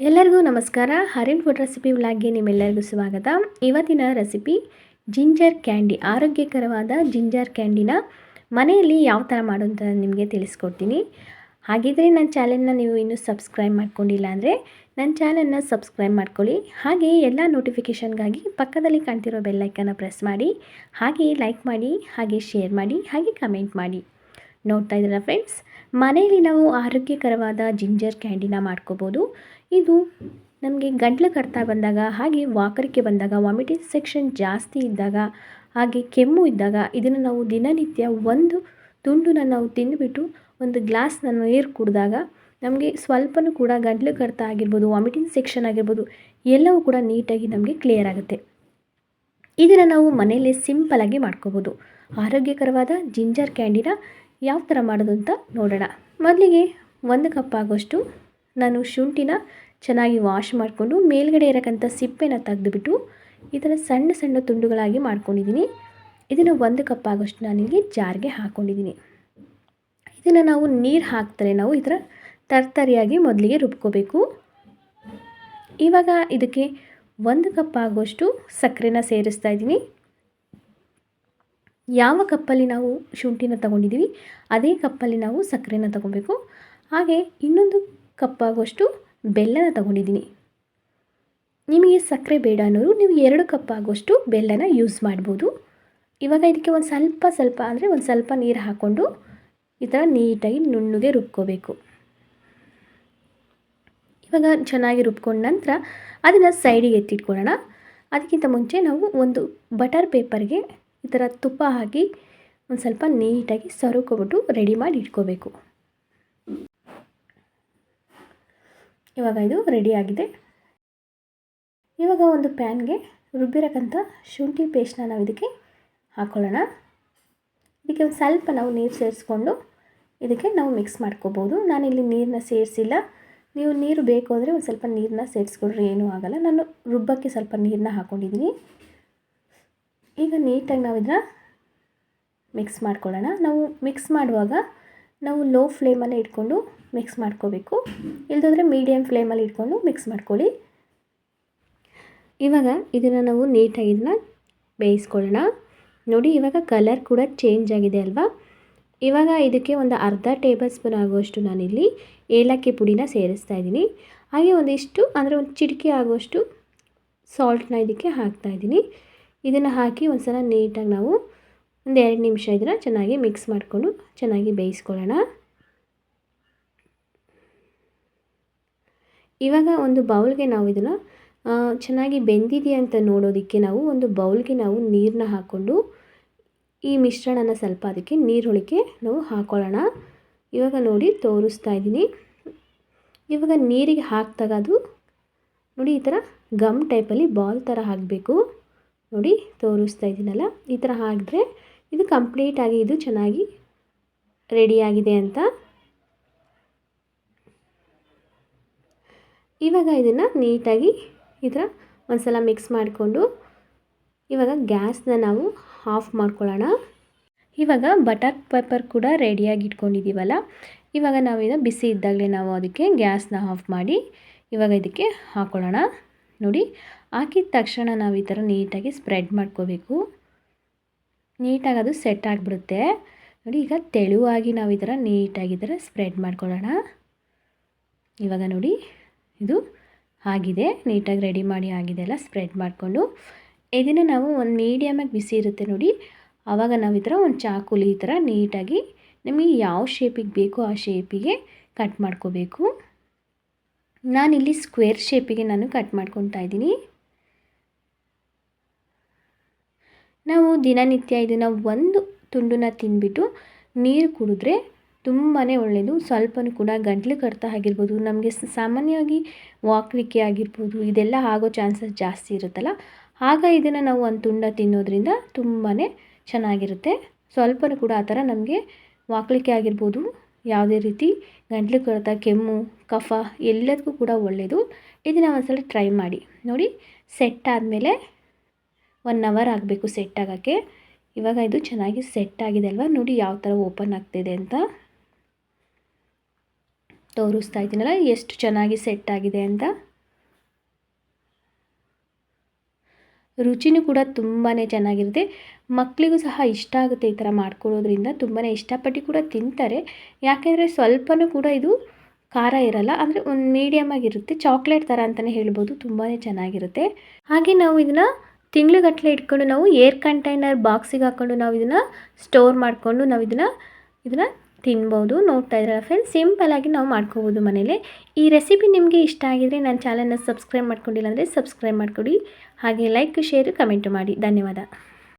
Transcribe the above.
ಎಲ್ಲರಿಗೂ ನಮಸ್ಕಾರ. ಹರಿನ್ food recipe ವ್ಲಾಗ್ಗೆ ನಿಮ್ಮೆಲ್ಲರಿಗೂ ಸ್ವಾಗತ. ಇವತ್ತಿನ ರೆಸಿಪಿ ಜಿಂಜರ್ ಕ್ಯಾಂಡಿ, ಆರೋಗ್ಯಕರವಾದ ಜಿಂಜರ್ ಕ್ಯಾಂಡಿನ ಮನೆಯಲ್ಲಿ ಯಾವ ಥರ ಮಾಡೋಂತ ನಿಮಗೆ ತಿಳಿಸ್ಕೊಡ್ತೀನಿ. ಹಾಗಿದ್ರೆ ನನ್ನ ಚಾನಲ್ನ ನೀವು ಇನ್ನೂ ಸಬ್ಸ್ಕ್ರೈಬ್ ಮಾಡ್ಕೊಂಡಿಲ್ಲ ಅಂದರೆ ನನ್ನ ಚಾನಲ್ನ ಸಬ್ಸ್ಕ್ರೈಬ್ ಮಾಡ್ಕೊಳ್ಳಿ. ಹಾಗೆ ಎಲ್ಲ ನೋಟಿಫಿಕೇಷನ್ಗಾಗಿ ಪಕ್ಕದಲ್ಲಿ ಕಾಣ್ತಿರೋ ಬೆಲ್ಲೈಕನ್ನ ಪ್ರೆಸ್ ಮಾಡಿ, ಹಾಗೆ ಲೈಕ್ ಮಾಡಿ, ಹಾಗೆ ಶೇರ್ ಮಾಡಿ, ಹಾಗೆ ಕಮೆಂಟ್ ಮಾಡಿ. ನೋಡ್ತಾ ಇದ್ದೀರಾ ಫ್ರೆಂಡ್ಸ್ ಮನೆಯಲ್ಲಿ ನಾವು ಆರೋಗ್ಯಕರವಾದ ಜಿಂಜರ್ ಕ್ಯಾಂಡಿನ ಮಾಡ್ಕೋಬೋದು. ಇದು ನಮಗೆ ಗಂಟ್ಲು ಕಟ್ತಾ ಬಂದಾಗ, ಹಾಗೆ ವಾಕರಿಕೆ ಬಂದಾಗ ವಾಮಿಟಿಂಗ್ ಸೆಕ್ಷನ್ ಜಾಸ್ತಿ ಇದ್ದಾಗ, ಹಾಗೆ ಕೆಮ್ಮು ಇದ್ದಾಗ, ಇದನ್ನು ನಾವು ದಿನನಿತ್ಯ ಒಂದು ತುಂಡನ್ನು ನಾವು ತಿಂದುಬಿಟ್ಟು ಒಂದು ಗ್ಲಾಸ್ನ ನೀರು ಕುಡಿದಾಗ ನಮಗೆ ಸ್ವಲ್ಪನೂ ಕೂಡ ಗಂಟ್ಲು ಕಡ್ತ ಆಗಿರ್ಬೋದು ವಾಮಿಟಿಂಗ್ ಸೆಕ್ಷನ್ ಆಗಿರ್ಬೋದು, ಎಲ್ಲವೂ ಕೂಡ ನೀಟಾಗಿ ನಮಗೆ ಕ್ಲಿಯರ್ ಆಗುತ್ತೆ. ಇದನ್ನು ನಾವು ಮನೆಯಲ್ಲೇ ಸಿಂಪಲಾಗಿ ಮಾಡ್ಕೋಬೋದು. ಆರೋಗ್ಯಕರವಾದ ಜಿಂಜರ್ ಕ್ಯಾಂಡಿನ ಯಾವ ಥರ ಮಾಡೋದು ಅಂತ ನೋಡೋಣ. ಮೊದಲಿಗೆ ಒಂದು ಕಪ್ ಆಗೋಷ್ಟು ನಾನು ಶುಂಠಿನ ಚೆನ್ನಾಗಿ ವಾಶ್ ಮಾಡಿಕೊಂಡು ಮೇಲ್ಗಡೆ ಇರೋಕ್ಕಂಥ ಸಿಪ್ಪೆನ ತೆಗೆದುಬಿಟ್ಟು ಈ ಥರ ಸಣ್ಣ ಸಣ್ಣ ತುಂಡುಗಳಾಗಿ ಮಾಡ್ಕೊಂಡಿದ್ದೀನಿ. ಇದನ್ನು ಒಂದು ಕಪ್ ಆಗೋಷ್ಟು ನಾನಿಲ್ಲಿ ಜಾರ್ಗೆ ಹಾಕ್ಕೊಂಡಿದ್ದೀನಿ ಇದನ್ನು ನಾವು ನೀರು ಹಾಕ್ತಾರೆ ನಾವು ಈ ಥರ ತರ್ತರಿಯಾಗಿ ಮೊದಲಿಗೆ ರುಬ್ಕೋಬೇಕು. ಇವಾಗ ಇದಕ್ಕೆ ಒಂದು ಕಪ್ ಆಗೋಷ್ಟು ಸಕ್ಕರೆನ ಸೇರಿಸ್ತಾ ಇದ್ದೀನಿ. ಯಾವ ಕಪ್ಪಲ್ಲಿ ನಾವು ಶುಂಠಿನ ತಗೊಂಡಿದ್ದೀವಿ, ಅದೇ ಕಪ್ಪಲ್ಲಿ ನಾವು ಸಕ್ಕರೆನ ತಗೊಬೇಕು. ಹಾಗೆ ಇನ್ನೊಂದು ಕಪ್ಪಾಗುವಷ್ಟು ಬೆಲ್ಲನ ತಗೊಂಡಿದ್ದೀನಿ. ನಿಮಗೆ ಸಕ್ಕರೆ ಬೇಡ ಅನ್ನೋರು ನೀವು ಎರಡು ಕಪ್ ಆಗುವಷ್ಟು ಬೆಲ್ಲನ ಯೂಸ್ ಮಾಡ್ಬೋದು. ಇವಾಗ ಇದಕ್ಕೆ ಒಂದು ಸ್ವಲ್ಪ ಸ್ವಲ್ಪ ಅಂದರೆ ಒಂದು ಸ್ವಲ್ಪ ನೀರು ಹಾಕ್ಕೊಂಡು ಈ ಥರ ನೀಟಾಗಿ ನುಣ್ಣಗೆ ರುಬ್ಕೋಬೇಕು. ಇವಾಗ ಚೆನ್ನಾಗಿ ರುಬ್ಕೊಂಡ ನಂತರ ಅದನ್ನು ಸೈಡಿಗೆ ಎತ್ತಿಟ್ಕೊಳ್ಳೋಣ. ಅದಕ್ಕಿಂತ ಮುಂಚೆ ನಾವು ಒಂದು ಬಟರ್ ಪೇಪರ್ಗೆ ಈ ಥರ ತುಪ್ಪ ಹಾಕಿ ಒಂದು ಸ್ವಲ್ಪ ನೀಟಾಗಿ ಸರುಕೊಬಿಟ್ಟು ರೆಡಿ ಮಾಡಿ ಇಟ್ಕೋಬೇಕು. ಇವಾಗ ಇದು ರೆಡಿ ಆಗಿದೆ. ಇವಾಗ ಒಂದು ಪ್ಯಾನ್ಗೆ ರುಬ್ಬಿರಕ್ಕಂಥ ಶುಂಠಿ ಪೇಸ್ಟ್ನ ನಾವು ಇದಕ್ಕೆ ಹಾಕ್ಕೊಳ್ಳೋಣ ಇದಕ್ಕೆ ಒಂದು ಸ್ವಲ್ಪ ನಾವು ನೀರು ಸೇರಿಸ್ಕೊಂಡು ಇದಕ್ಕೆ ನಾವು ಮಿಕ್ಸ್ ಮಾಡ್ಕೋಬೋದು. ನಾನಿಲ್ಲಿ ನೀರನ್ನ ಸೇರಿಸಿಲ್ಲ. ನೀವು ನೀರು ಬೇಕು ಅಂದರೆ ಒಂದು ಸ್ವಲ್ಪ ನೀರನ್ನ ಸೇರಿಸ್ಕೊಂಡ್ರೆ, ಏನೂ ಆಗೋಲ್ಲ. ನಾನು ರುಬ್ಬಕ್ಕೆ ಸ್ವಲ್ಪ ನೀರನ್ನ ಹಾಕ್ಕೊಂಡಿದ್ದೀನಿ ಈಗ ನೀಟಾಗಿ ನಾವು ಇದನ್ನ ಮಿಕ್ಸ್ ಮಾಡ್ಕೊಳ್ಳೋಣ. ನಾವು ಮಿಕ್ಸ್ ಮಾಡುವಾಗ ನಾವು ಲೋ ಫ್ಲೇಮಲ್ಲೇ ಇಟ್ಕೊಂಡು ಮಿಕ್ಸ್ ಮಾಡ್ಕೋಬೇಕು. ಇಲ್ದಾದ್ರೆ ಮೀಡಿಯಮ್ ಫ್ಲೇಮಲ್ಲಿ ಇಟ್ಕೊಂಡು ಮಿಕ್ಸ್ ಮಾಡ್ಕೊಳ್ಳಿ. ಇವಾಗ ಇದನ್ನು ನಾವು ನೀಟಾಗಿ ಇದನ್ನ ಬೇಯಿಸ್ಕೊಳ್ಳೋಣ. ನೋಡಿ, ಇವಾಗ ಕಲರ್ ಕೂಡ ಚೇಂಜ್ ಆಗಿದೆ ಅಲ್ವಾ? ಇವಾಗ ಇದಕ್ಕೆ ಒಂದು ಅರ್ಧ ಟೇಬಲ್ ಸ್ಪೂನ್ ಆಗುವಷ್ಟು ನಾನಿಲ್ಲಿ ಏಲಕ್ಕಿ ಪುಡಿನ ಸೇರಿಸ್ತಾ ಇದ್ದೀನಿ. ಹಾಗೆ ಒಂದಿಷ್ಟು, ಅಂದರೆ ಒಂದು ಚಿಟಿಕೆ ಆಗುವಷ್ಟು ಸಾಲ್ಟ್ನ ಇದಕ್ಕೆ ಹಾಕ್ತಾಯಿದ್ದೀನಿ ಇದನ್ನು ಹಾಕಿ ಒಂದು ಸಲ ನೀಟಾಗಿ ನಾವು ಒಂದು ಎರಡು ನಿಮಿಷ ಇದನ್ನು ಚೆನ್ನಾಗಿ ಮಿಕ್ಸ್ ಮಾಡಿಕೊಂಡು ಚೆನ್ನಾಗಿ ಬೇಯಿಸ್ಕೊಳ್ಳೋಣ. ಇವಾಗ ಒಂದು ಬೌಲ್ಗೆ ನಾವು ಇದನ್ನು ಚೆನ್ನಾಗಿ ಬೆಂದಿದೆಯಾ ಅಂತ ನೋಡೋದಕ್ಕೆ ನಾವು ಒಂದು ಬೌಲ್ಗೆ ನಾವು ನೀರನ್ನ ಹಾಕ್ಕೊಂಡು ಈ ಮಿಶ್ರಣನ ಸ್ವಲ್ಪ ಅದಕ್ಕೆ ನೀರೊಳಗೆ ನಾವು ಹಾಕ್ಕೊಳ್ಳೋಣ ಇವಾಗ ನೋಡಿ ತೋರಿಸ್ತಾ ಇದ್ದೀನಿ. ಇವಾಗ ನೀರಿಗೆ ಹಾಕಿದಾಗ ಅದು ನೋಡಿ ಈ ಥರ ಗಮ್ ಟೈಪಲ್ಲಿ ಬಾಲ್ ಥರ ಹಾಕಬೇಕು. ನೋಡಿ ತೋರಿಸ್ತಾ ಇದ್ದೀನಲ್ಲ? ಈ ಥರ ಹಾಕಿದ್ರೆ ಇದು ಕಂಪ್ಲೀಟಾಗಿ ಇದು ಚೆನ್ನಾಗಿ ರೆಡಿಯಾಗಿದೆ ಅಂತ. ಇವಾಗ ಇದನ್ನು ನೀಟಾಗಿ ಈ ಥರ ಒಂದು ಸಲ ಮಿಕ್ಸ್ ಮಾಡಿಕೊಂಡು ಇವಾಗ ಗ್ಯಾಸ್ನ ನಾವು ಆಫ್ ಮಾಡ್ಕೊಳ್ಳೋಣ. ಇವಾಗ ಬಟರ್ ಪೇಪರ್ ಕೂಡ ರೆಡಿಯಾಗಿ ಇಟ್ಕೊಂಡಿದ್ದೀವಲ್ಲ? ಇವಾಗ ನಾವು ಇದನ್ನು ಬಿಸಿ ಇದ್ದಾಗಲೇ ನಾವು ಅದಕ್ಕೆ ಗ್ಯಾಸ್ನ ಆಫ್ ಮಾಡಿ ಇವಾಗ ಇದಕ್ಕೆ ಹಾಕ್ಕೊಳ್ಳೋಣ ನೋಡಿ ಹಾಕಿದ ತಕ್ಷಣ ನಾವು ಈ ಥರ ನೀಟಾಗಿ ಸ್ಪ್ರೆಡ್ ಮಾಡ್ಕೋಬೇಕು. ನೀಟಾಗಿ ಅದು ಸೆಟ್ ಆಗಿಬಿಡುತ್ತೆ. ನೋಡಿ, ಈಗ ತೆಳುವಾಗಿ ನಾವು ಈ ಥರ ನೀಟಾಗಿ ಈ ಥರ ಸ್ಪ್ರೆಡ್ ಮಾಡ್ಕೊಳ್ಳೋಣ. ಇವಾಗ ನೋಡಿ, ಇದು ಆಗಿದೆ. ನೀಟಾಗಿ ರೆಡಿ ಮಾಡಿ ಆಗಿದೆ ಎಲ್ಲ ಸ್ಪ್ರೆಡ್ ಮಾಡಿಕೊಂಡು. ಇದನ್ನು ನಾವು ಒಂದು ಮೀಡಿಯಮಾಗಿ ಬಿಸಿ ಇರುತ್ತೆ ನೋಡಿ ಆವಾಗ ನಾವು ಈ ಥರ ಒಂದು ಚಾಕುಲಿ ಈ ಥರ ನೀಟಾಗಿ ನಿಮಗೆ ಯಾವ ಶೇಪಿಗೆ ಬೇಕೋ ಆ ಶೇಪಿಗೆ ಕಟ್ ಮಾಡ್ಕೋಬೇಕು. ನಾನಿಲ್ಲಿ ಸ್ಕ್ವೇರ್ ಶೇಪಿಗೆ ನಾನು ಕಟ್ ಮಾಡ್ಕೊತಾ ಇದ್ದೀನಿ. ನಾವು ದಿನನಿತ್ಯ ಇದನ್ನು ಒಂದು ತುಂಡನ್ನ ತಿಂದ್ಬಿಟ್ಟು ನೀರು ಕುಡಿದ್ರೆ ತುಂಬಾ ಒಳ್ಳೆಯದು ಸ್ವಲ್ಪನೂ ಕೂಡ ಗಂಟ್ಲು ಕಡಿತ ಆಗಿರ್ಬೋದು. ನಮಗೆ ಸಾಮಾನ್ಯವಾಗಿ ವಾಕರಿಕೆ ಆಗಿರ್ಬೋದು. ಇದೆಲ್ಲ ಆಗೋ ಚಾನ್ಸಸ್ ಜಾಸ್ತಿ ಇರುತ್ತಲ್ಲ. ಆಗ ಇದನ್ನು ನಾವು ಒಂದು ತುಂಡ ತಿನ್ನೋದ್ರಿಂದ ತುಂಬಾ ಚೆನ್ನಾಗಿರುತ್ತೆ. ಸ್ವಲ್ಪನೂ ಕೂಡ ಆ ಥರ ನಮಗೆ ವಾಕಲಿಕೆ ಆಗಿರ್ಬೋದು. ಯಾವುದೇ ರೀತಿ ಗಂಟ್ಲು ಕಡ್ತ ಕೆಮ್ಮು, ಕಫ ಎಲ್ಲದಕ್ಕೂ ಕೂಡ ಒಳ್ಳೆಯದು ಇದನ್ನು ಒಂದ್ಸಲ ಟ್ರೈ ಮಾಡಿ. ನೋಡಿ, ಸೆಟ್ ಆದಮೇಲೆ ಒನ್ ಅವರ್ ಆಗಬೇಕು ಸೆಟ್ ಆಗೋಕ್ಕೆ. ಇವಾಗ ಇದು ಚೆನ್ನಾಗಿ ಸೆಟ್ ಆಗಿದೆ ಅಲ್ವಾ? ನೋಡಿ ಯಾವ ಥರ ಓಪನ್ ಆಗ್ತಿದೆ ಅಂತ. ತೋರಿಸ್ತಾ ಇದ್ದೀನಲ್ಲ, ಎಷ್ಟು ಚೆನ್ನಾಗಿ ಸೆಟ್ ಆಗಿದೆ ಅಂತ. ರುಚಿನೂ ಕೂಡ ತುಂಬಾ ಚೆನ್ನಾಗಿರುತ್ತೆ. ಮಕ್ಕಳಿಗೂ ಸಹ ಇಷ್ಟ ಆಗುತ್ತೆ ಈ ಥರ ಮಾಡ್ಕೊಳ್ಳೋದ್ರಿಂದ. ತುಂಬಾ ಇಷ್ಟಪಟ್ಟು ಕೂಡ ತಿಂತಾರೆ. ಯಾಕೆಂದರೆ ಸ್ವಲ್ಪನೂ ಕೂಡ ಇದು ಖಾರ ಇರಲ್ಲ. ಅಂದರೆ ಒಂದು ಮೀಡಿಯಮ್ ಆಗಿರುತ್ತೆ. ಚಾಕ್ಲೇಟ್ ಥರ ಅಂತಲೇ ಹೇಳ್ಬೋದು. ತುಂಬಾ ಚೆನ್ನಾಗಿರುತ್ತೆ. ಹಾಗೆ ನಾವು ಇದನ್ನು ತಿಂಗ್ಳುಗಟ್ಟಲೆ ಇಟ್ಕೊಂಡು ನಾವು ಏರ್ ಕಂಟೈನರ್ ಬಾಕ್ಸಿಗೆ ಹಾಕ್ಕೊಂಡು ನಾವು ಇದನ್ನು ಸ್ಟೋರ್ ಮಾಡಿಕೊಂಡು ನಾವು ಇದನ್ನು ಇದನ್ನು ತಿನ್ಬೋದು. ನೋಡ್ತಾ ಇದ್ದಾರೆ ಫ್ರೆಂಡ್ಸ್ ಸಿಂಪಲಾಗಿ ನಾವು ಮಾಡ್ಕೋಬೋದು ಮನೇಲಿ. ಈ ರೆಸಿಪಿ ನಿಮಗೆ ಇಷ್ಟ ಆಗಿದರೆ ನನ್ನ ಚಾನಲ್ನ ಸಬ್ಸ್ಕ್ರೈಬ್ ಮಾಡ್ಕೊಂಡಿಲ್ಲ ಅಂದರೆ ಸಬ್ಸ್ಕ್ರೈಬ್ ಮಾಡಿಕೊಡಿ. ಹಾಗೆ ಲೈಕ್ ಶೇರು ಕಮೆಂಟ್ ಮಾಡಿ. ಧನ್ಯವಾದ.